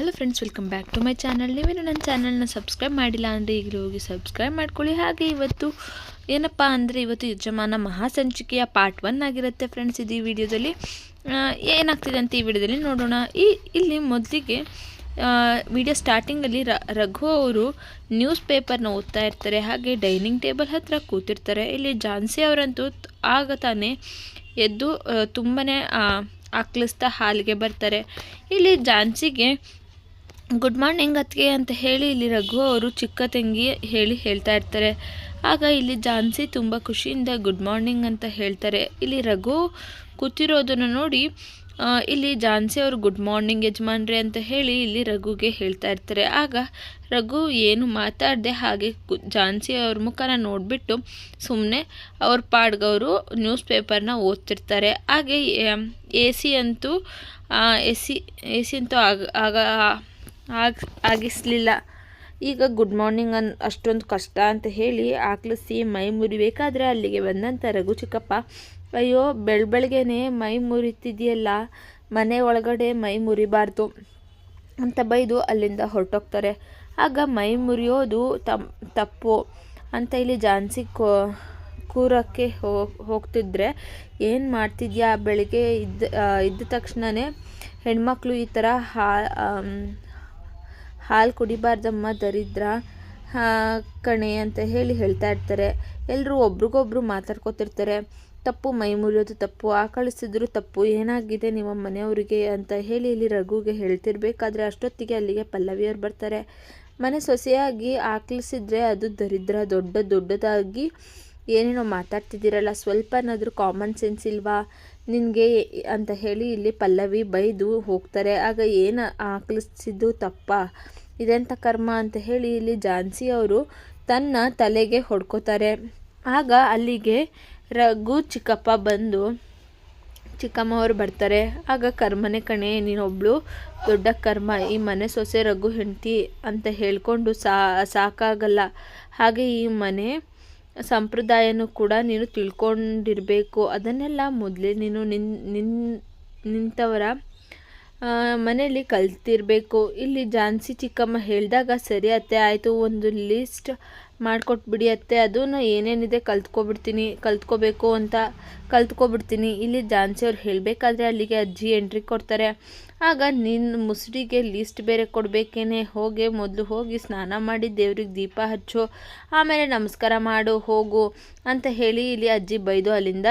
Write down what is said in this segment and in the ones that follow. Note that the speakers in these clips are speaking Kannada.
Hello friends welcome back to my channel ನೀವೇನು ನನ್ನ ಚಾನಲ್ನ ಸಬ್ಸ್ಕ್ರೈಬ್ ಮಾಡಿಲ್ಲ ಅಂದರೆ ಈಗಲೂ ಹೋಗಿ ಸಬ್ಸ್ಕ್ರೈಬ್ ಮಾಡ್ಕೊಳ್ಳಿ. ಹಾಗೆ ಇವತ್ತು ಏನಪ್ಪ ಅಂದರೆ ಇವತ್ತು ಯಜಮಾನ ಮಹಾಸಂಚಿಕೆಯ ಪಾರ್ಟ್ ಒನ್ ಆಗಿರುತ್ತೆ ಫ್ರೆಂಡ್ಸ್ ಇದು ಈ ವಿಡಿಯೋದಲ್ಲಿ. ಏನಾಗ್ತಿದೆ ಅಂತ ಈ ವಿಡಿಯೋದಲ್ಲಿ ನೋಡೋಣ. ಈ, ಇಲ್ಲಿ ಮೊದಲಿಗೆ ವಿಡಿಯೋ ಸ್ಟಾರ್ಟಿಂಗಲ್ಲಿ ರಘು ಅವರು ನ್ಯೂಸ್ ಪೇಪರ್ನ ಓದ್ತಾ ಇರ್ತಾರೆ. ಹಾಗೆ ಡೈನಿಂಗ್ ಟೇಬಲ್ ಹತ್ರ ಕೂತಿರ್ತಾರೆ. ಇಲ್ಲಿ ಜಾನ್ಸಿ ಅವರಂತೂ ಆಗ ತಾನೇ ಎದ್ದು ತುಂಬಾ ಆಕ್ಲಿಸ್ತಾ ಹಾಲಿಗೆ ಬರ್ತಾರೆ. ಇಲ್ಲಿ ಜಾನ್ಸಿಗೆ ಗುಡ್ ಮಾರ್ನಿಂಗ್ ಅತ್ತಿಗೆ ಅಂತ ಹೇಳಿ ಇಲ್ಲಿ ರಘು ಅವರು ಚಿಕ್ಕ ತಂಗಿ ಹೇಳಿ ಹೇಳ್ತಾ ಇರ್ತಾರೆ. ಆಗ ಇಲ್ಲಿ ಜಾನ್ಸಿ ತುಂಬ ಖುಷಿಯಿಂದ ಗುಡ್ ಮಾರ್ನಿಂಗ್ ಅಂತ ಹೇಳ್ತಾರೆ. ಇಲ್ಲಿ ರಘು ಕೂತಿರೋದನ್ನು ನೋಡಿ ಇಲ್ಲಿ ಜಾನ್ಸಿ ಅವರು ಗುಡ್ ಮಾರ್ನಿಂಗ್ ಯಜಮಾನ್ರಿ ಅಂತ ಹೇಳಿ ಇಲ್ಲಿ ರಘುಗೆ ಹೇಳ್ತಾ ಇರ್ತಾರೆ. ಆಗ ರಘು ಏನು ಮಾತಾಡದೆ ಹಾಗೆ ಜಾನ್ಸಿ ಅವ್ರ ಮುಖನ ನೋಡಿಬಿಟ್ಟು ಸುಮ್ಮನೆ ಅವ್ರ ಪಾಡ್ಗವರು ನ್ಯೂಸ್ ಪೇಪರ್ನ ಓದ್ತಿರ್ತಾರೆ. ಹಾಗೆ, ಎ ಸಿ ಅಂತೂ ಎ ಸಿ ಎ ಸಿ ಅಂತೂ ಆಗ ಆಗ ಆಗ್ ಆಗಿಸಲಿಲ್ಲ. ಈಗ ಗುಡ್ ಮಾರ್ನಿಂಗ್ ಅನ್ ಅಷ್ಟೊಂದು ಕಷ್ಟ ಅಂತ ಹೇಳಿ ಆಕ್ಲಿಸಿ ಮೈ ಮುರಿಬೇಕಾದ್ರೆ ಅಲ್ಲಿಗೆ ಬಂದಂಥ ರಘು ಚಿಕ್ಕಪ್ಪ, ಅಯ್ಯೋ, ಬೆಳ ಮೈ ಮುರಿತಿದೆಯಲ್ಲ, ಮನೆ ಒಳಗಡೆ ಮೈ ಮುರಿಬಾರ್ದು ಅಂತ ಬೈದು ಅಲ್ಲಿಂದ ಹೊರಟೋಗ್ತಾರೆ. ಆಗ ಮೈ ಮುರಿಯೋದು ತಪ್ಪು ಅಂತ ಇಲ್ಲಿ ಜಾನ್ಸಿ ಕೋ ಕೂರಕ್ಕೆ ಹೋಗ್ತಿದ್ರೆ, ಏನು ಮಾಡ್ತಿದ್ಯಾ? ಬೆಳಿಗ್ಗೆ ಇದ್ದ ಇದ್ದ ತಕ್ಷಣವೇ ಹೆಣ್ಮಕ್ಳು ಈ ಥರ ಹಾ ಹಾಲು ಕುಡಿಬಾರ್ದಮ್ಮ, ದರಿದ್ರ ಕಣೆ ಅಂತ ಹೇಳಿ ಹೇಳ್ತಾ ಇರ್ತಾರೆ. ಎಲ್ಲರೂ ಒಬ್ರಿಗೊಬ್ರು ಮಾತಾಡ್ಕೊತಿರ್ತಾರೆ. ತಪ್ಪು ಮೈ ಮುರಿಯೋದು ತಪ್ಪು ಆಕಳಿಸಿದ್ರು ತಪ್ಪು, ಏನಾಗಿದೆ ನಿಮ್ಮ ಮನೆಯವರಿಗೆ ಅಂತ ಹೇಳಿ ಇಲ್ಲಿ ರಘುಗೆ ಹೇಳ್ತಿರ್ಬೇಕಾದ್ರೆ ಅಷ್ಟೊತ್ತಿಗೆ ಅಲ್ಲಿಗೆ ಪಲ್ಲವಿಯವ್ರು ಬರ್ತಾರೆ. ಮನೆ ಸೊಸೆಯಾಗಿ ಆಕಳಿಸಿದ್ರೆ ಅದು ದರಿದ್ರ, ದೊಡ್ಡ, ದೊಡ್ಡದಾಗಿ ಏನೇನೋ ಮಾತಾಡ್ತಿದ್ದೀರಲ್ಲ ಸ್ವಲ್ಪನಾದರೂ ಕಾಮನ್ ಸೆನ್ಸ್ ಇಲ್ವಾ? ನಿನಗೆ ಅಂತ ಹೇಳಿ ಇಲ್ಲಿ ಪಲ್ಲವಿ ಬೈದು ಹೋಗ್ತಾರೆ. ಆಗ ಏನು ಆಕಳಿಸಿದ್ದು ತಪ್ಪ? ಇದೆಂಥ ಕರ್ಮ ಅಂತ ಹೇಳಿ ಇಲ್ಲಿ ಜಾನ್ಸಿ ಅವರು ತನ್ನ ತಲೆಗೆ ಹೊಡ್ಕೋತಾರೆ. ಆಗ ಅಲ್ಲಿಗೆ ರಘು ಚಿಕ್ಕಪ್ಪ ಬಂದು, ಚಿಕ್ಕಮ್ಮ ಅವರು ಬರ್ತಾರೆ. ಆಗ ಕರ್ಮನೆ ಕಣೆ, ನೀನೊಬ್ಳು ದೊಡ್ಡ ಕರ್ಮ. ಈ ಮನೆ ಸೊಸೆ ರಘು ಹೆಂಡ್ತಿ ಅಂತ ಹೇಳ್ಕೊಂಡು ಸಾ, ಸಾಕಾಗಲ್ಲ. ಹಾಗೆ ಈ ಮನೆ ಸಂಪ್ರದಾಯನೂ ಕೂಡ ನೀನು ತಿಳ್ಕೊಂಡಿರಬೇಕು. ಅದನ್ನೆಲ್ಲ ಮೊದಲೇ ನೀನು ನಿನ್ನ ನಿನ್ನ ನಿಂತವರ ಮನೆಯಲ್ಲಿ ಕಲ್ತಿರಬೇಕು. ಇಲ್ಲಿ ಜಾನ್ಸಿ ಚಿಕ್ಕಮ್ಮ ಹೇಳಿದಾಗ, ಸರಿ ಅತ್ತೆ, ಆಯಿತು, ಒಂದು ಲಿಸ್ಟ್ ಮಾಡಿಕೊಟ್ಬಿಡಿ ಅತ್ತೆ. ಅದನ್ನು ಏನೇನಿದೆ ಕಲ್ತ್ಕೊಬಿಡ್ತೀನಿ, ಕಲ್ತ್ಕೋಬೇಕು ಅಂತ ಕಲ್ತ್ಕೊಬಿಡ್ತೀನಿ. ಇಲ್ಲಿ ಜಾನ್ಸಿ ಅವ್ರು ಹೇಳಬೇಕಾದ್ರೆ ಅಲ್ಲಿಗೆ ಅಜ್ಜಿ ಎಂಟ್ರಿ ಕೊಡ್ತಾರೆ. ಆಗ ನಿನ್ನ ಮುಸುಡಿಗೆ ಲಿಸ್ಟ್ ಬೇರೆ ಕೊಡಬೇಕೇನೆ? ಹೋಗಿ, ಮೊದಲು ಹೋಗಿ ಸ್ನಾನ ಮಾಡಿ ದೇವ್ರಿಗೆ ದೀಪ ಹಚ್ಚು. ಆಮೇಲೆ ನಮಸ್ಕಾರ ಮಾಡು, ಹೋಗು. ಅಂತ ಹೇಳಿ ಇಲ್ಲಿ ಅಜ್ಜಿ ಬೈದು ಅಲ್ಲಿಂದ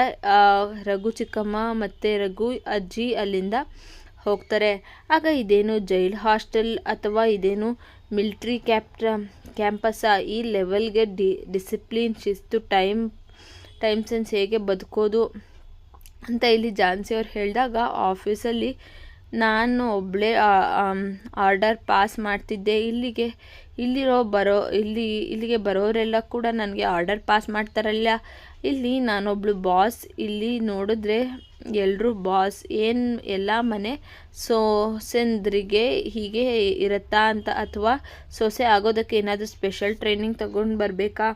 ರಘು ಚಿಕ್ಕಮ್ಮ ಮತ್ತು ರಘು ಅಜ್ಜಿ ಅಲ್ಲಿಂದ ಹೋಗ್ತಾರೆ. ಆಗ ಇದೇನು ಜೈಲ್ ಹಾಸ್ಟೆಲ್ ಅಥವಾ ಇದೇನು ಮಿಲ್ಟ್ರಿ ಕ್ಯಾಪ್ಟ ಕ್ಯಾಂಪಸ್ಸಾ ಈ ಲೆವೆಲ್ಗೆ ಡಿ, ಡಿಸಿಪ್ಲಿನ್, ಶಿಸ್ತು, ಟೈಮ್ ಟೈಮ್ ಸೆನ್ಸ್ ಹೇಗೆ ಬದುಕೋದು? ಅಂತ ಇಲ್ಲಿ ಜಾನ್ಸಿ ಅವ್ರು ಹೇಳಿದಾಗ, ಆಫೀಸಲ್ಲಿ ನಾನು ಒಬ್ಬಳೇ ಆರ್ಡರ್ ಪಾಸ್ ಮಾಡ್ತಿದ್ದೆ. ಇಲ್ಲಿಗೆ, ಇಲ್ಲಿರೋ ಬರೋ, ಇಲ್ಲಿ, ಇಲ್ಲಿಗೆ ಬರೋರೆಲ್ಲ ಕೂಡ ನನಗೆ ಆರ್ಡರ್ ಪಾಸ್ ಮಾಡ್ತಾರಲ್ಲ. ಇಲ್ಲಿ ನಾನೊಬ್ಳು ಬಾಸ್ ಇಲ್ಲಿ ನೋಡಿದ್ರೆ ಎಲ್ಲರೂ ಬಾಸ್ ಏನು ಎಲ್ಲ ಮನೆ ಸೊಸೆಂದ್ರಿಗೆ ಹೀಗೆ ಇರುತ್ತಾ ಅಂತ ಅಥವಾ ಸೊಸೆ ಆಗೋದಕ್ಕೆ ಏನಾದರೂ ಸ್ಪೆಷಲ್ ಟ್ರೈನಿಂಗ್ ತಗೊಂಡು ಬರಬೇಕಾ?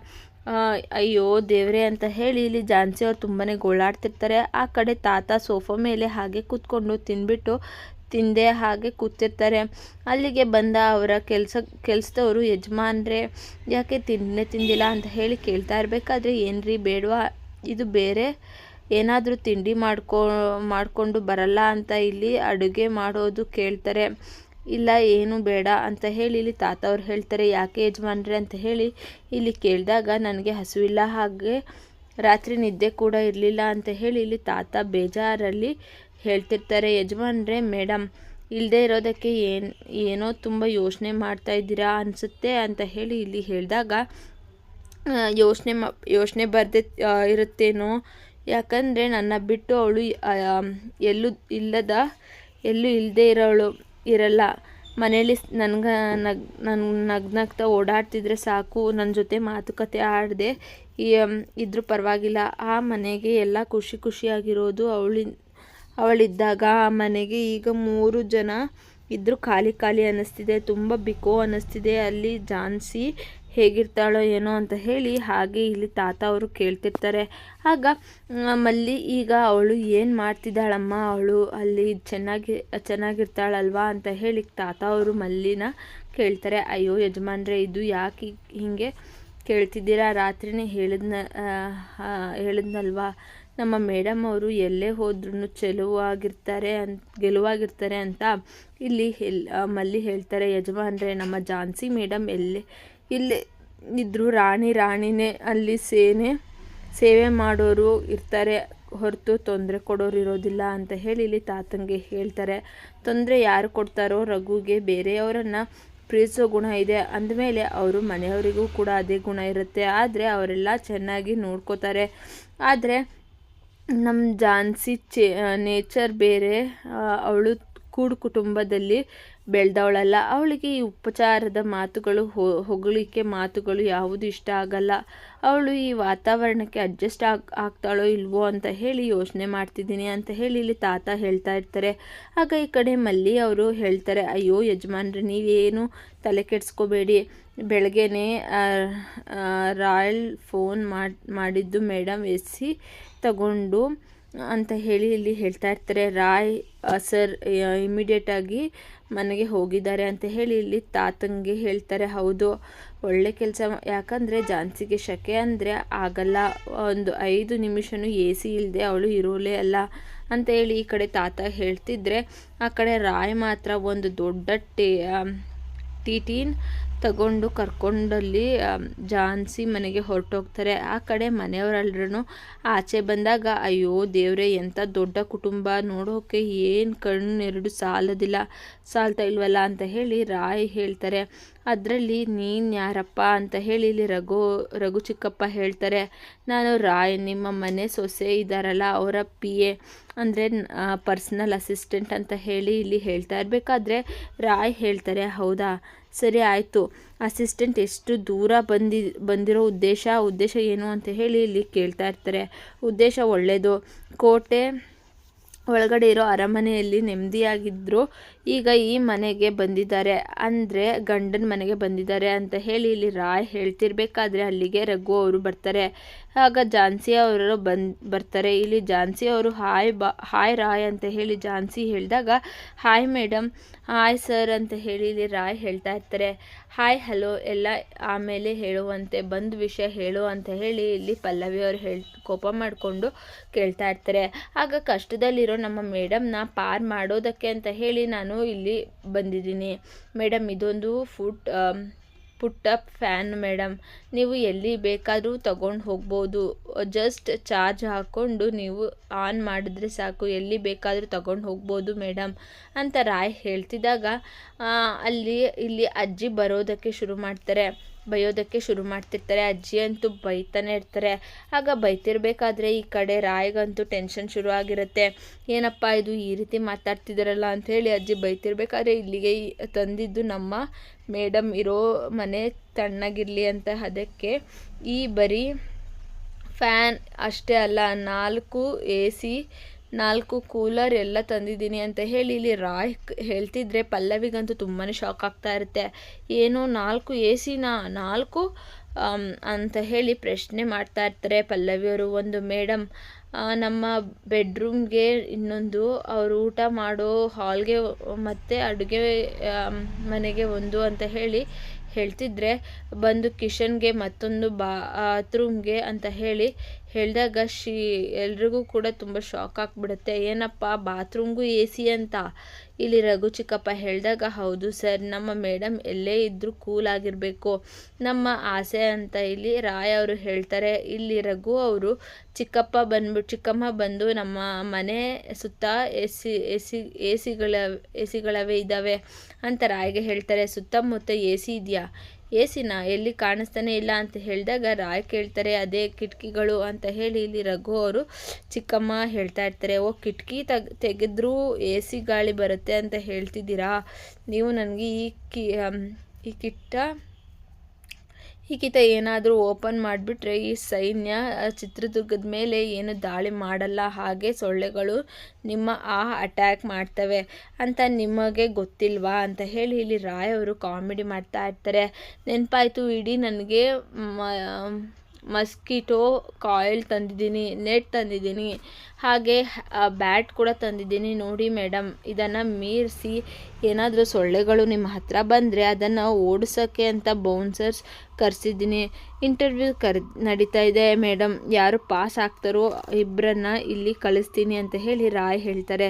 ಅಯ್ಯೋ ದೇವ್ರೆ ಅಂತ ಹೇಳಿ ಇಲ್ಲಿ ಜಾನ್ಸಿ ಅವ್ರು ತುಂಬಾ ಗೋಳಾಡ್ತಿರ್ತಾರೆ. ಆ ಕಡೆ ತಾತ ಸೋಫಾ ಮೇಲೆ ಹಾಗೆ ಕೂತ್ಕೊಂಡು ತಿಂದ್ಬಿಟ್ಟು ತಿಂದೆ ಹಾಗೆ ಕೂತಿರ್ತಾರೆ. ಅಲ್ಲಿಗೆ ಬಂದ ಅವರ ಕೆಲಸ, ಕೆಲಸದವರು ಯಜಮಾನ್ರೆ, ಯಾಕೆ ತಿಂದೇ ತಿಂದಿಲ್ಲ? ಅಂತ ಹೇಳಿ ಕೇಳ್ತಾ ಇರಬೇಕಾದ್ರೆ, ಏನ್ರಿ ಬೇಡವಾ? ಇದು ಬೇರೆ. ಏನಾದರೂ ತಿಂಡಿ ಮಾಡ್ಕೊ, ಮಾಡಿಕೊಂಡು ಬರಲ್ಲ ಅಂತ ಇಲ್ಲಿ ಅಡುಗೆ ಮಾಡೋದು ಕೇಳ್ತಾರೆ. ಇಲ್ಲ, ಏನು ಬೇಡ ಅಂತ ಹೇಳಿ ಇಲ್ಲಿ ತಾತ ಅವ್ರು ಹೇಳ್ತಾರೆ. ಯಾಕೆ ಯಜಮಾನ್ರೆ? ಅಂತ ಹೇಳಿ ಇಲ್ಲಿ ಕೇಳಿದಾಗ, ನನಗೆ ಹಸುವಿಲ್ಲ, ಹಾಗೆ ರಾತ್ರಿ ನಿದ್ದೆ ಕೂಡ ಇರಲಿಲ್ಲ ಅಂತ ಹೇಳಿ ಇಲ್ಲಿ ತಾತ ಬೇಜಾರಲ್ಲಿ ಹೇಳ್ತಿರ್ತಾರೆ, ಯಜಮಾನ್ರೆ ಮೇಡಮ್ ಇಲ್ಲದೆ ಇರೋದಕ್ಕೆ ಏನು, ಏನೋ ತುಂಬ ಯೋಚನೆ ಮಾಡ್ತಾ ಇದ್ದೀರಾ ಅನಿಸುತ್ತೆ ಅಂತ ಹೇಳಿ ಇಲ್ಲಿ ಹೇಳಿದಾಗ ಯೋಚನೆ ಮಾ, ಯೋಚನೆ ಬರದೆ ಇರುತ್ತೇನೋ? ಯಾಕಂದರೆ ನನ್ನ ಬಿಟ್ಟು ಅವಳು ಎಲ್ಲೂ ಇಲ್ಲದ, ಎಲ್ಲೂ ಇಲ್ಲದೆ ಇರೋಳು, ಇರಲ್ಲ. ಮನೇಲಿ ನನ್ಗೆ, ನಗ್ ನನ್ನ ನಗ್ನಗ್ತಾ ಓಡಾಡ್ತಿದ್ರೆ ಸಾಕು ನನ್ನ ಜೊತೆ ಮಾತುಕತೆ ಆಡದೆ ಇದ್ರೂ ಪರವಾಗಿಲ್ಲ. ಆ ಮನೆಗೆ ಎಲ್ಲ ಖುಷಿ ಖುಷಿಯಾಗಿರೋದು ಅವಳಿ ಅವಳಿದ್ದಾಗ ಆ ಮನೆಗೆ ಈಗ ಮೂರು ಜನ ಇದ್ದರೂ ಖಾಲಿ ಖಾಲಿ ಅನ್ನಿಸ್ತಿದೆ, ತುಂಬ ಬಿಕೋ ಅನ್ನಿಸ್ತಿದೆ. ಅಲ್ಲಿ ಜಾನ್ಸಿ ಹೇಗಿರ್ತಾಳೋ ಏನೋ ಅಂತ ಹೇಳಿ ಹಾಗೆ ಇಲ್ಲಿ ತಾತ ಅವರು ಕೇಳ್ತಿರ್ತಾರೆ. ಆಗ ಮಲ್ಲಿ ಈಗ ಅವಳು ಏನು ಮಾಡ್ತಿದ್ದಾಳಮ್ಮ? ಅವಳು ಅಲ್ಲಿ ಚೆನ್ನಾಗಿ, ಚೆನ್ನಾಗಿರ್ತಾಳಲ್ವಾ ಅಂತ ಹೇಳಿ ತಾತ ಅವರು ಮಲ್ಲಿನ ಕೇಳ್ತಾರೆ. ಅಯ್ಯೋ ಯಜಮಾನ್ರೆ, ಇದು ಯಾಕೆ ಹೀಗೆ ಕೇಳ್ತಿದ್ದೀರಾ? ರಾತ್ರಿನೇ ಹೇಳಿದ್ನ ಹೇಳಿದ್ನಲ್ವಾ? ನಮ್ಮ ಮೇಡಮ್ ಅವರು ಎಲ್ಲೇ ಹೋದ್ರೂ ಚೆಲುವಾಗಿರ್ತಾರೆ ಅನ್, ಗೆಲುವಾಗಿರ್ತಾರೆ ಅಂತ ಇಲ್ಲಿ ಮಲ್ಲಿ ಹೇಳ್ತಾರೆ, ಯಜಮಾನ್ರೆ, ನಮ್ಮ ಝಾನ್ಸಿ ಮೇಡಮ್ ಎಲ್ಲೇ, ಇಲ್ಲೇ ಇದ್ದರೂ ರಾಣಿ ರಾಣಿನೇ, ಅಲ್ಲಿ ಸೇನೆ, ಸೇವೆ ಮಾಡೋರು ಇರ್ತಾರೆ, ಹೊರತು ತೊಂದರೆ ಕೊಡೋರು ಇರೋದಿಲ್ಲ ಅಂತ ಹೇಳಿ ಇಲ್ಲಿ ತಾತಂಗೆ ಹೇಳ್ತಾರೆ. ತೊಂದರೆ ಯಾರು ಕೊಡ್ತಾರೋ ರಘುಗೆ ಬೇರೆಯವರನ್ನು ಪ್ರೀತಿಸೋ ಗುಣ ಇದೆ. ಅಂದಮೇಲೆ ಅವರು ಮನೆಯವರಿಗೂ ಕೂಡ ಅದೇ ಗುಣ ಇರುತ್ತೆ. ಆದರೆ ಅವರೆಲ್ಲ ಚೆನ್ನಾಗಿ ನೋಡ್ಕೋತಾರೆ. ಆದರೆ ನಮ್ಮ ಝಾನ್ಸಿ ಚೇ ನೇಚರ್ ಬೇರೆ ಅವಳು ಕೂಡು ಕುಟುಂಬದಲ್ಲಿ ಬೆಳೆದವಳಲ್ಲ. ಅವಳಿಗೆ ಈ ಉಪಚಾರದ ಮಾತುಗಳು ಹೊಗಳಿಕೆ ಮಾತುಗಳು ಯಾವುದು ಇಷ್ಟ ಆಗಲ್ಲ. ಅವಳು ಈ ವಾತಾವರಣಕ್ಕೆ ಅಡ್ಜಸ್ಟ್ ಆಗ್, ಆಗ್ತಾಳೋ ಇಲ್ವೋ ಅಂತ ಹೇಳಿ ಯೋಚನೆ ಮಾಡ್ತಿದ್ದೀನಿ ಅಂತ ಹೇಳಿ ಇಲ್ಲಿ ತಾತ ಹೇಳ್ತಾ ಇರ್ತಾರೆ. ಆಗ ಈ ಕಡೆ ಮಲ್ಲಿ ಅವರು ಹೇಳ್ತಾರೆ, ಅಯ್ಯೋ ಯಜಮಾನ್ರೆ, ನೀವೇನು ತಲೆ ಕೆಡಿಸ್ಕೋಬೇಡಿ. ಬೆಳಗ್ಗೆನೇ ರಾಯಲ್ ಫೋನ್ ಮಾಡಿ, ಮಾಡಿದ್ದು ಮೇಡಮ್ ಎಸಿ ತಗೊಂಡು ಅಂತ ಹೇಳಿ ಇಲ್ಲಿ ಹೇಳ್ತಾ ಇರ್ತಾರೆ. ರಾಯ್ ಸರ್ ಇಮಿಡಿಯೇಟಾಗಿ ಮನೆಗೆ ಹೋಗಿದ್ದಾರೆ ಅಂತ ಹೇಳಿ ಇಲ್ಲಿ ತಾತಂಗೆ ಹೇಳ್ತಾರೆ. ಹೌದು, ಒಳ್ಳೆ ಕೆಲಸ. ಯಾಕಂದರೆ ಜಾನ್ಸಿಗೆ ಶಕೆ ಅಂದರೆ ಆಗಲ್ಲ. ಒಂದು ಐದು ನಿಮಿಷನೂ ಎ ಸಿ ಇಲ್ಲದೆ ಅವಳು ಇರೋಲೇ ಅಲ್ಲ ಅಂತ ಹೇಳಿ ಈ ಕಡೆ ತಾತ ಹೇಳ್ತಿದ್ರೆ, ಆ ಕಡೆ ರಾಯ್ ಮಾತ್ರ ಒಂದು ದೊಡ್ಡ ಟೇ ಟಿ ಟೀನ್ ತಗೊಂಡು ಕರ್ಕೊಂಡಲ್ಲಿ ಜಾನ್ಸಿ ಮನೆಗೆ ಹೊರಟೋಗ್ತಾರೆ. ಆ ಕಡೆ ಮನೆಯವರೆಲ್ಲರೂ ಆಚೆ ಬಂದಾಗ, ಅಯ್ಯೋ ದೇವ್ರೆ, ಎಂಥ ದೊಡ್ಡ ಕುಟುಂಬ. ನೋಡೋಕೆ ಏನು ಕಣ್ಣು ಎರಡು ಸಾಲದಿಲ್ಲ. ಸಾಲ್ತಾ ಇಲ್ವಲ್ಲ ಅಂತ ಹೇಳಿ ರಾಯ್ ಹೇಳ್ತಾರೆ. ಅದರಲ್ಲಿ ನೀನು ಯಾರಪ್ಪ ಅಂತ ಹೇಳಿ ಇಲ್ಲಿ ರಘು ರಘು ಚಿಕ್ಕಪ್ಪ ಹೇಳ್ತಾರೆ, ನಾನು ರಾಯ್, ನಿಮ್ಮ ಮನೆ ಸೊಸೆ ಇದ್ದಾರಲ್ಲ ಅವರ ಪಿ ಎ ಅಂದರೆ ಪರ್ಸ್ನಲ್ ಅಸಿಸ್ಟೆಂಟ್ ಅಂತ ಹೇಳಿ ಇಲ್ಲಿ ಹೇಳ್ತಾ ಇರಬೇಕಾದ್ರೆ ರಾಯ್ ಹೇಳ್ತಾರೆ, ಹೌದಾ? ಸರಿ ಆಯಿತು. ಅಸಿಸ್ಟೆಂಟ್ ಎಷ್ಟು ದೂರ ಬಂದಿ, ಬಂದಿರೋ ಉದ್ದೇಶ ಉದ್ದೇಶ ಏನು ಅಂತ ಹೇಳಿ ಇಲ್ಲಿ ಕೇಳ್ತಾ ಇರ್ತಾರೆ. ಉದ್ದೇಶ ಒಳ್ಳೆಯದು ಕೋಟೆ ಒಳಗಡೆ ಇರೋ ಅರಮನೆಯಲ್ಲಿ ನೆಮ್ಮದಿಯಾಗಿದ್ದರು ಈಗ ಈ ಮನೆಗೆ ಬಂದಿದ್ದಾರೆ. ಅಂದರೆ ಗಂಡನ ಮನೆಗೆ ಬಂದಿದ್ದಾರೆ ಅಂತ ಹೇಳಿ ಇಲ್ಲಿ ರಾಯ್ ಹೇಳ್ತಿರ್ಬೇಕಾದ್ರೆ ಅಲ್ಲಿಗೆ ರಘು ಅವರು ಬರ್ತಾರೆ. ಆಗ ಝಾನ್ಸಿ ಅವರು ಬಂದು, ಬರ್ತಾರೆ. ಇಲ್ಲಿ ಝಾನ್ಸಿ ಅವರು, ಹಾಯ್ ಬಾ, ಹಾಯ್ ರಾಯ್ ಅಂತ ಹೇಳಿ ಝಾನ್ಸಿ ಹೇಳಿದಾಗ, ಹಾಯ್ ಮೇಡಮ್ ಹಾಯ್ ಸರ್ ಅಂತ ಹೇಳಿ ಇಲ್ಲಿ ರಾಯ್ ಹೇಳ್ತಾ ಇರ್ತಾರೆ. ಹಾಯ್, ಹಲೋ, ಎಲ್ಲ ಆಮೇಲೆ ಹೇಳುವಂತೆ, ಬಂದ ವಿಷಯ ಹೇಳು ಅಂತ ಹೇಳಿ ಇಲ್ಲಿ ಪಲ್ಲವಿ ಅವರು ಹೇಳಿ, ಕೋಪ ಮಾಡಿಕೊಂಡು ಕೇಳ್ತಾ ಇರ್ತಾರೆ. ಆಗ ಕಷ್ಟದಲ್ಲಿರೋ ನಮ್ಮ ಮೇಡಮ್ನ ಪಾರ್ ಮಾಡೋದಕ್ಕೆ ಅಂತ ಹೇಳಿ ನಾನು ಇಲ್ಲಿ ಬಂದಿದ್ದೀನಿ. ಮೇಡಮ್, ಇದೊಂದು foot put up fan madam. ನೀವು ಎಲ್ಲಿ ಬೇಕಾದರೂ ತಗೊಂಡು ಹೋಗ್ಬೋದು. ಜಸ್ಟ್ ಚಾರ್ಜ್ ಹಾಕ್ಕೊಂಡು ನೀವು ಆನ್ ಮಾಡಿದ್ರೆ ಸಾಕು. ಎಲ್ಲಿ ಬೇಕಾದರೂ ತಗೊಂಡು ಹೋಗ್ಬೋದು ಮೇಡಮ್ ಅಂತ ರಾಯ್ ಹೇಳ್ತಿದ್ದಾಗ ಅಲ್ಲಿ, ಇಲ್ಲಿ ಅಜ್ಜಿ ಬರೋದಕ್ಕೆ ಶುರು ಮಾಡ್ತಾರೆ. ಬೈಯೋದಕ್ಕೆ ಶುರು ಮಾಡ್ತಿರ್ತಾರೆ. ಅಜ್ಜಿ ಅಂತೂ ಬೈತಾನೆ ಇರ್ತಾರೆ. ಆಗ ಬೈತಿರ್ಬೇಕಾದ್ರೆ ಈ ಕಡೆ ರಾಯ್ಗಂತೂ ಟೆನ್ಷನ್ ಶುರು ಆಗಿರುತ್ತೆ. ಏನಪ್ಪ ಇದು ಈ ರೀತಿ ಮಾತಾಡ್ತಿದ್ದಾರಲ್ಲ ಹೇಳಿ ಅಜ್ಜಿ ಬೈತಿರ್ಬೇಕಾದ್ರೆ ಇಲ್ಲಿಗೆ ತಂದಿದ್ದು ನಮ್ಮ ಮೇಡಮ್ ಇರೋ ಮನೆ ತಣ್ಣಗಿರಲಿ ಅಂತ. ಅದಕ್ಕೆ ಈ ಬರೀ ಫ್ಯಾನ್ ಅಷ್ಟೇ ಅಲ್ಲ, ನಾಲ್ಕು ಎ ಸಿ ನಾಲ್ಕು ಕೂಲರ್ ಎಲ್ಲ ತಂದಿದ್ದೀನಿ ಅಂತ ಹೇಳಿ ಇಲ್ಲಿ ರಾಯ್ ಹೇಳ್ತಿದ್ರೆ ಪಲ್ಲವಿಗಂತೂ ತುಂಬಾ ಶಾಕ್ ಆಗ್ತಾ ಇರುತ್ತೆ. ಏನು ನಾಲ್ಕು ಎ ಸಿನ ನಾಲ್ಕು ಅಂತ ಹೇಳಿ ಪ್ರಶ್ನೆ ಮಾಡ್ತಾ ಇರ್ತಾರೆ ಪಲ್ಲವಿಯವರು. ಒಂದು ಮೇಡಮ್ ನಮ್ಮ ಬೆಡ್ರೂಮ್ಗೆ ಇನ್ನೊಂದು ಅವರು ಊಟ ಮಾಡೋ ಹಾಲ್ಗೆ ಮತ್ತು ಅಡುಗೆ ಮನೆಗೆ ಒಂದು ಅಂತ ಹೇಳಿ ಹೇಳ್ತಿದ್ರೆ ಬಂದು ಕಿಶನ್ಗೆ ಮತ್ತೊಂದು ಬಾತ್ರೂಮ್ಗೆ ಅಂತ ಹೇಳಿ ಹೇಳಿದಾಗ ಶಿ, ಎಲ್ರಿಗೂ ಕೂಡ ತುಂಬ ಶಾಕ್ ಆಗಿಬಿಡುತ್ತೆ. ಏನಪ್ಪ ಬಾತ್ರೂಮ್ಗೂ ಎ ಸಿ ಅಂತ? ಇಲ್ಲಿ ರಘು ಚಿಕ್ಕಪ್ಪ ಹೇಳಿದಾಗ, ಹೌದು ಸರ್ ನಮ್ಮ ಮೇಡಮ್ ಎಲ್ಲೇ ಇದ್ದರೂ ಕೂಲ್ ಆಗಿರಬೇಕು. ನಮ್ಮ ಆಸೆ ಅಂತ ಇಲ್ಲಿ ರಾಯ್ ಅವರು ಹೇಳ್ತಾರೆ. ಇಲ್ಲಿ ರಘು ಅವರು, ಚಿಕ್ಕಪ್ಪ ಬಂದ್ಬಿಟ್ಟು ಚಿಕ್ಕಮ್ಮ ಬಂದು ನಮ್ಮ ಮನೆ ಸುತ್ತ A C A C, A ಸಿಗಳ A ಸಿಗಳವೇ ಇದ್ದಾವೆ ಅಂತ ರಾಯ್ಗೆ ಹೇಳ್ತಾರೆ. ಸುತ್ತಮುತ್ತ ಎ ಸಿ ಇದೆಯಾ? ಎ ಎಲ್ಲಿ ಕಾಣಿಸ್ತಾನೆ ಇಲ್ಲ ಅಂತ ಹೇಳಿದಾಗ ರಾಯ್ ಕೇಳ್ತಾರೆ, ಅದೇ ಕಿಟಕಿಗಳು ಅಂತ ಹೇಳಿ ಇಲ್ಲಿ ರಘು ಅವರು ಚಿಕ್ಕಮ್ಮ ಹೇಳ್ತಾ ಇರ್ತಾರೆ, ಓ, ಕಿಟಕಿ ತಗ್, ತೆಗೆದ್ರೂ ಎ ಸಿ ಗಾಳಿ ಬರುತ್ತೆ ಅಂತ ಹೇಳ್ತಿದ್ದೀರಾ? ನೀವು ನನಗೆ ಈ ಕಿ ಈ ಕಿಟ್ಟ ಈಗಿತ ಏನಾದರೂ ಓಪನ್ ಮಾಡಿಬಿಟ್ರೆ ಈ ಸೈನ್ಯ ಚಿತ್ರದುರ್ಗದ ಮೇಲೆ ಏನು ದಾಳಿ ಮಾಡಲ್ಲ, ಹಾಗೆ ಸೊಳ್ಳೆಗಳು ನಿಮ್ಮ ಆ ಅಟ್ಯಾಕ್ ಮಾಡ್ತವೆ ಅಂತ ನಿಮಗೆ ಗೊತ್ತಿಲ್ವಾ ಅಂತ ಹೇಳಿ ಇಲ್ಲಿ ರಾಯ್ ಅವರು ಕಾಮಿಡಿ ಮಾಡ್ತಾ ಇರ್ತಾರೆ. ನೆನಪಾಯಿತು, ಇಡೀ ನನಗೆ ಮಸ್ಕಿಟೋ ಕಾಯಿಲ್ ತಂದಿದ್ದೀನಿ ನೆಟ್ ತಂದಿದ್ದೀನಿ, ಹಾಗೆ ಬ್ಯಾಟ್ ಕೂಡ ತಂದಿದ್ದೀನಿ. ನೋಡಿ ಮೇಡಮ್ ಇದನ್ನು ಮೀರಿಸಿ ಏನಾದರೂ ಸೊಳ್ಳೆಗಳು ನಿಮ್ಮ ಹತ್ರ ಬಂದರೆ ಅದನ್ನು ಓಡಿಸೋಕ್ಕೆ ಅಂತ ಬೌನ್ಸರ್ಸ್ ಕರೆಸಿದ್ದೀನಿ. ಇಂಟರ್ವ್ಯೂ ಕರ್, ನಡೀತಾ ಇದೆ ಮೇಡಮ್ ಯಾರು ಪಾಸ್ ಆಗ್ತಾರೋ ಇಬ್ಬರನ್ನ ಇಲ್ಲಿ ಕಳಿಸ್ತೀನಿ ಅಂತ ಹೇಳಿ ರಾಯ್ ಹೇಳ್ತಾರೆ.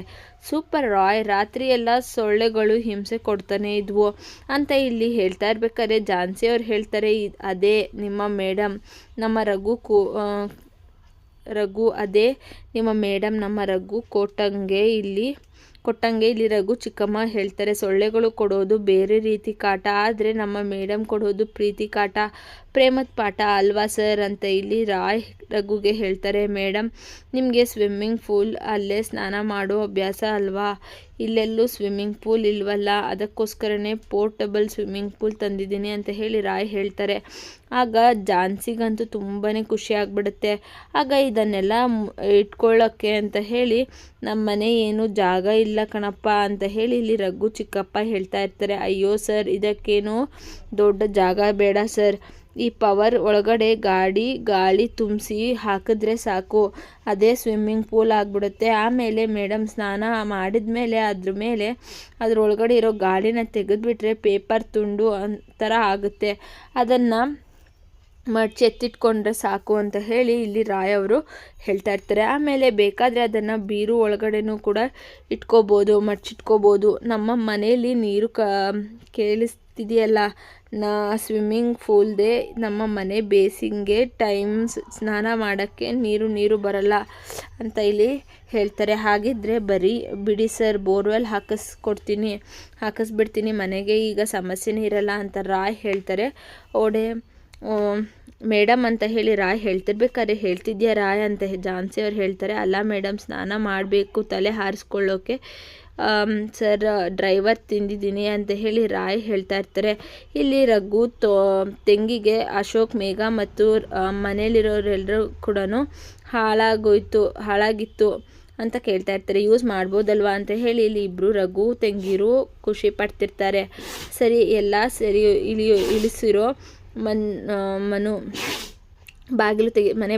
ಸೂಪರ್ ರಾಯ್, ರಾತ್ರಿ ಎಲ್ಲ ಸೊಳ್ಳೆಗಳು ಹಿಂಸೆ ಕೊಡ್ತಾನೆ ಇದ್ವು ಅಂತ ಇಲ್ಲಿ ಹೇಳ್ತಾ ಇರ್ಬೇಕಾದ್ರೆ ಝಾನ್ಸಿ ಅವ್ರು ಹೇಳ್ತಾರೆ ಅದೇ ನಿಮ್ಮ ಮೇಡಮ್ ನಮ್ಮ ರಘು ಕೂ ರಘು ಅದೇ ನಿಮ್ಮ ಮೇಡಮ್ ನಮ್ಮ ರಘು ಕೋಟಂಗೆ ಇಲ್ಲಿ ಕೊಟ್ಟಂಗೆ ಇಲ್ಲಿ ರಘು ಚಿಕ್ಕಮ್ಮ ಹೇಳ್ತಾರೆ, ಸೊಳ್ಳೆಗಳು ಕೊಡೋದು ಬೇರೆ ರೀತಿ ಕಾಟ, ಆದರೆ ನಮ್ಮ ಮೇಡಮ್ ಕೊಡೋದು ಪ್ರೀತಿ ಕಾಟ, ಪ್ರೇಮದ ಪಾಠ ಅಲ್ವಾ ಸರ್ ಅಂತ ಇಲ್ಲಿ ರಾಯ್ ರಘುಗೆ ಹೇಳ್ತಾರೆ. ಮೇಡಮ್ ನಿಮಗೆ ಸ್ವಿಮ್ಮಿಂಗ್ ಫೂಲ್ ಅಲ್ಲೇ ಸ್ನಾನ ಮಾಡೋ ಅಭ್ಯಾಸ ಅಲ್ವಾ? ಇಲ್ಲೆಲ್ಲೂ ಸ್ವಿಮ್ಮಿಂಗ್ ಪೂಲ್ ಇಲ್ವಲ್ಲ? ಅದಕ್ಕೋಸ್ಕರನೇ ಪೋರ್ಟಬಲ್ ಸ್ವಿಮ್ಮಿಂಗ್ ಪೂಲ್ ತಂದಿದ್ದೀನಿ ಅಂತ ಹೇಳಿ ರಾಯ್ ಹೇಳ್ತಾರೆ. ಆಗ ಜಾನ್ಸಿಗಂತೂ ತುಂಬಾ ಖುಷಿ ಆಗಿಬಿಡುತ್ತೆ. ಆಗ ಇದನ್ನೆಲ್ಲ ಇಟ್ಕೊಳ್ಳೋಕ್ಕೆ ಅಂತ ಹೇಳಿ ನಮ್ಮ ಮನೆ ಏನು ಜಾಗ ಇಲ್ಲ ಕಣಪ್ಪ ಅಂತ ಹೇಳಿ ಇಲ್ಲಿ ರಘು ಚಿಕ್ಕಪ್ಪ ಹೇಳ್ತಾ ಇರ್ತಾರೆ. ಅಯ್ಯೋ ಸರ್, ಇದಕ್ಕೇನು ದೊಡ್ಡ ಜಾಗ ಬೇಡ ಸರ್. ಈ ಪವರ್ ಒಳಗಡೆ ಗಾಡಿ, ಗಾಳಿ ತುಂಬಿಸಿ ಹಾಕಿದ್ರೆ ಸಾಕು. ಅದೇ ಸ್ವಿಮ್ಮಿಂಗ್ ಪೂಲ್ ಆಗಿಬಿಡುತ್ತೆ. ಆಮೇಲೆ ಮೇಡಮ್ ಸ್ನಾನ ಮಾಡಿದ ಮೇಲೆ ಅದ್ರ ಮೇಲೆ ಅದ್ರೊಳಗಡೆ ಇರೋ ಗಾಳಿನ ತೆಗೆದುಬಿಟ್ರೆ ಪೇಪರ್ ತುಂಡು ಅಂತರ ಆಗುತ್ತೆ. ಅದನ್ನು ಮಡ್ಚೆತ್ತಿಟ್ಕೊಂಡ್ರೆ ಸಾಕು ಅಂತ ಹೇಳಿ ಇಲ್ಲಿ ರಾಯ್ ಅವರು ಹೇಳ್ತಾ ಇರ್ತಾರೆ. ಆಮೇಲೆ ಬೇಕಾದರೆ ಅದನ್ನು ಬೀರು ಒಳಗಡೆನೂ ಕೂಡ ಇಟ್ಕೋಬೋದು, ಮಡ್ಚಿಟ್ಕೋಬೋದು. ನಮ್ಮ ಮನೆಯಲ್ಲಿ ನೀರು ಕ ಕೇಳಿಸ್ತಿದೆಯಲ್ಲ ನಾ ಸ್ವಿಮ್ಮಿಂಗ್ ಫೂಲ್ದೆ ನಮ್ಮ ಮನೆ ಬೇಸಿಗೆ ಟೈಮ್ಸ್ ಸ್ನಾನ ಮಾಡೋಕ್ಕೆ ನೀರು ನೀರು ಬರಲ್ಲ ಅಂತ ಇಲ್ಲಿ ಹೇಳ್ತಾರೆ. ಹಾಗಿದ್ರೆ ಬರೀ ಬಿಡಿ ಸರ್, ಬೋರ್ವೆಲ್ ಹಾಕಿಸ್ಕೊಡ್ತೀನಿ, ಹಾಕಿಸ್ಬಿಡ್ತೀನಿ, ಮನೆಗೆ ಈಗ ಸಮಸ್ಯೆನೇ ಇರಲ್ಲ ಅಂತ ರಾಯ್ ಹೇಳ್ತಾರೆ. ಓಡೆ ಮೇಡಮ್ ಅಂತ ಹೇಳಿ ರಾಯ್ ಹೇಳ್ತಿರ್ಬೇಕಾದ್ರೆ ಹೇಳ್ತಿದ್ಯಾ ರಾಯ್ ಅಂತ ಜಾನ್ಸಿ ಅವ್ರು ಹೇಳ್ತಾರೆ. ಅಲ್ಲ ಮೇಡಮ್, ಸ್ನಾನ ಮಾಡಬೇಕು, ತಲೆ ಹಾರಿಸ್ಕೊಳ್ಳೋಕೆ ಸರ್, ಡ್ರೈವರ್ ತಿಂದಿದ್ದೀನಿ ಅಂತ ಹೇಳಿ ರಾಯ್ ಹೇಳ್ತಾ ಇರ್ತಾರೆ. ಇಲ್ಲಿ ರಘು ತೆಂಗಿಗೆ ಅಶೋಕ್, ಮೇಘ ಮತ್ತು ಮನೇಲಿರೋರೆಲ್ಲರೂ ಕೂಡ ಹಾಳಾಗೋಯ್ತು, ಹಾಳಾಗಿತ್ತು ಅಂತ ಕೇಳ್ತಾ ಇರ್ತಾರೆ. ಯೂಸ್ ಮಾಡ್ಬೋದಲ್ವಾ ಅಂತ ಹೇಳಿ ಇಲ್ಲಿ ಇಬ್ಬರು ರಘು, ತೆಂಗಿರು ಖುಷಿ ಪಡ್ತಿರ್ತಾರೆ. ಸರಿ, ಎಲ್ಲ ಸರಿ, ಇಳಿಯೋ, ಇಳಿಸಿರೋ ಮನ್ ಮನು, ಬಾಗಿಲು ತೆಗಿ, ಮನೆ